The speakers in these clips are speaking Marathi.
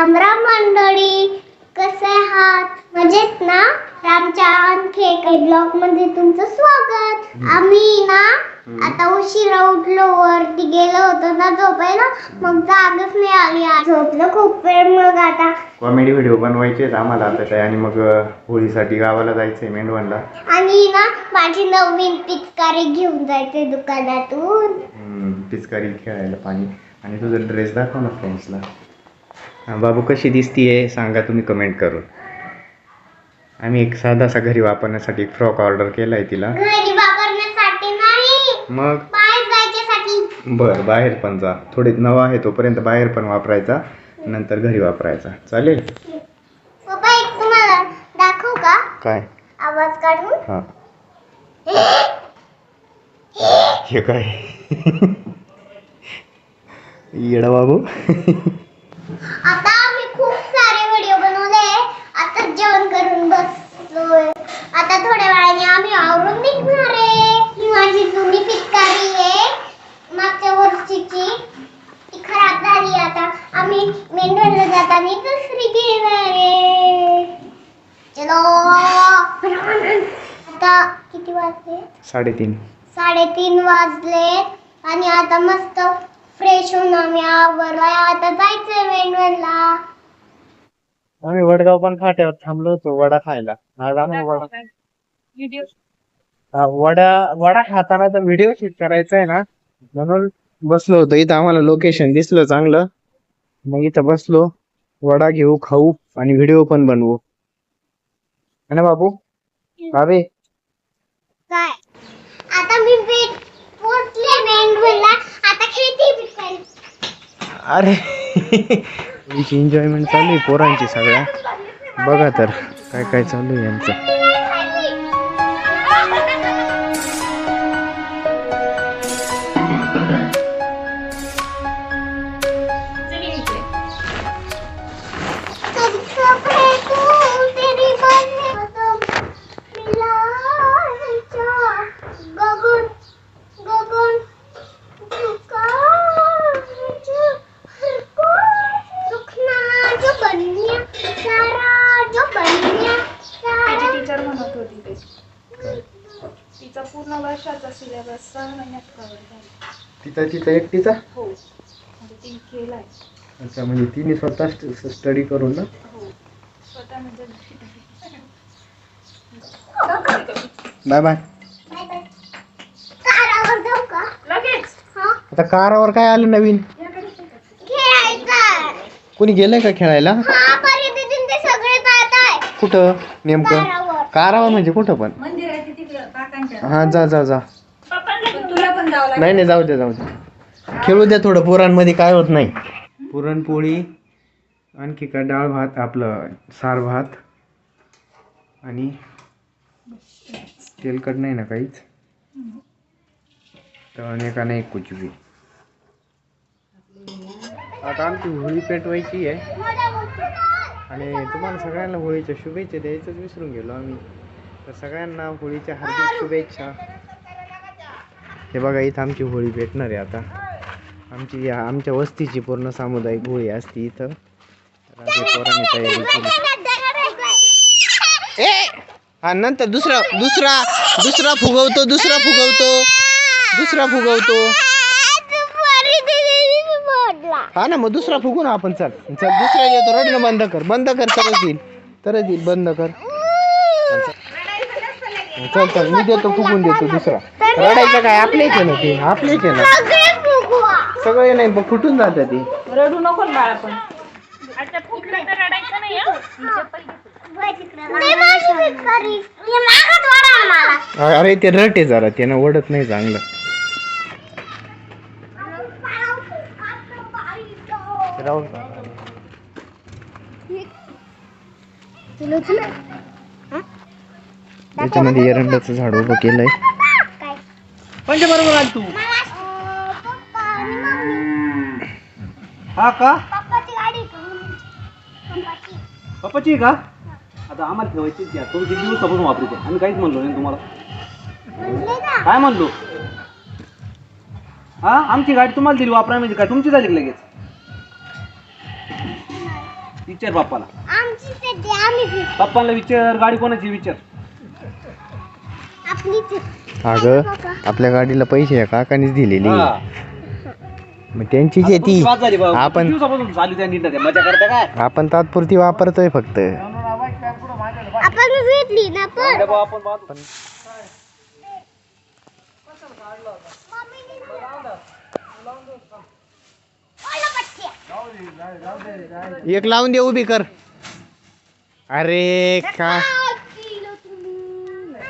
राम राम मंडळी कसे आहात? मजेत ना? रामच्या आणखी एका ब्लॉगमध्ये तुमचं स्वागत. आम्ही ना आता उशिरा उठलो वरती गेलो होतो ना झोपायला. मग जागच नाही आली आज. झोपलो खूप वेळ. मग आता कॉमेडी व्हिडिओ बनवायचे आम्हाला आता काय. आणि मग होळीसाठी गावाला जायचंय मेंढवणला. आणि ना माझी नवीन पिचकारी घेऊन जायचे दुकानातून. पिचकारी खेळायला पाणी. आणि तुझा ड्रेस दाखव ना फ्रेंड्सला बाबू कशी दिसतीये सांगा तुम्ही कमेंट करून. आम्ही एक साधासा घरी वापरण्यासाठी एक फ्रॉक ऑर्डर केलाय तिला. घरी वापरण्यासाठी नाही. मग? बर बाहेर पण जा. थोडे नवा आहे तोपर्यंत बाहेर पण वापरायचा नंतर घरी वापरायचा. चालेल? दाखवू का? काय? आवाज काढून. हा. हे काय? येडा बाबू? आता आम्ही खूप सारे व्हिडिओ बनवले. आता जेवण करून बसलोय. आता थोड्या वेळाने आम्ही आवरून निघणार आहे. ही माझी जुनी पिचकारी आहे. मागच्या वर्षीची. ती खराब झाली आता. आम्ही मेंढवणला जाताना दुसरी घेणार आहे. चलो. आता किती वाजले? साडेतीन. साडेतीन वाजले. आणि आता मस्त फ्रेश होऊन आम्ही आवरलोय आता जायचंय मेंढवणला आम्ही वडगाव पण फाट्यावर थांबलो होतो वडा खायला. आज आम्ही वडा हा, वडा वडा खाताना तर व्हिडिओ शूट करायचा आहे ना. म्हणून बसलो होतो. इथं आम्हाला लोकेशन दिसलं चांगलं. मग इथं बसलो. वडा घेऊ खाऊ आणि व्हिडिओ पण बनवू. है ना बाबू? बाबे काय? आता मी पोचले अरे तुमची एन्जॉयमेंट चालू आहे पोरांची सगळ्या. बघा तर काय काय चालू आहे यांचं. पूर्ण वर्षाचा सिलेबस सहा महिन्यात कव्हर झाला तिचा तिचा एकटीचा? हो. म्हणजे केलाय अच्छा म्हणजे तिने स्वतः स्टडी करून ना? हो. स्वतः म्हणजे बाय बाय. कारावर जाऊ का लगेच. हा आता कारावर काय आलं नवीन? खेळायचं कोणी गेलंय का खेळायला? हा परिस्थितीत ते सगळे जात आहे कुठं? नेमकं? कारावर. कारावर म्हणजे कुठं पण? मंदिर आहे तिकडे काकांच्या. हा जा जा जा तुला पण जावं लागेल नाही नाही जाऊ दे जाऊ दे. खेळू द्या थोडं पोरांमध्ये काय होत नाही. पुरणपोळी आणखी काय? डाळ भात आपलं सार भात आणि तेलकट नाही ना काहीच? तर का नाही कुछ भी आता आमची होळी पेटवायची आहे. आणि तुम्हाला सगळ्यांना होळीच्या शुभेच्छा द्यायचंच विसरून गेलो आम्ही. तर सगळ्यांना होळीच्या हार्दिक शुभेच्छा. हे बघा इथं आमची होळी भेटणार आहे आता. आमची या- आमच्या वस्तीची पूर्ण सामुदायिक होळी असते इथं. तर पोरांनी तयारी केली. ए हा नंतर दुसरा दुसरा दुसरा फुगवतो दुसरा फुगवतो. दुसरा फुगवतो. हा ना मग दुसरा फुगू ना आपण चल. चल दुसरा येतो. रडणं बंद कर. बंद कर तरच येईल. तरच येईल. बंद कर. चल चल मी देतो फुगून देतो दुसरा. रडायचं काय? आपलेच आहे ना ते. आपलेच आहे ना सगळे नाही पण फुटून जातात ते. रडू नको ना बाळा पण आता फुटलं तर रडायचं नाही हं? अरे ते रट जरा. त्यानं ओढत नाही चांगलं. राहून त्याच्यामध्ये एरंडाचं झाड उभं केलंय. म्हणजे बरोबर आली तू. हा का? पप्पाची का? आता आम्हाला ठेवायची द्या तुम्ही किती दिवसापासून वापरते. आम्ही काहीच म्हणलो नाही तुम्हाला. काय म्हणलो? हा? आमची गाडी तुम्हाला दिली वापरा म्हणजे काय? तुमची झाली लगेच? विचार बाप्पाला आमची ते ते आम्ही घेऊ. बाप्पाला विचार गाडी कोणाची विचार. अगं आपल्या गाडीला पैसे या काकानीच दिलेली हा. मग त्यांचीच आता आहे ती तुमची बात झाली बाबा. आपण- किती दिवसापासून चालू त्या नीट मजा करता काय आपण तात्पुरती वापरतोय फक्त आपण घेतली ना पण अरे बाबा, आपण बात- ओला पट्ट्या. एक लावून दे उभी कर अरे का?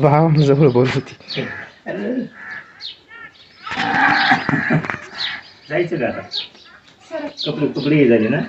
मिनिटं भावांजवळ बोलवती जायचं का आता कपडे कपडे हे झाले ना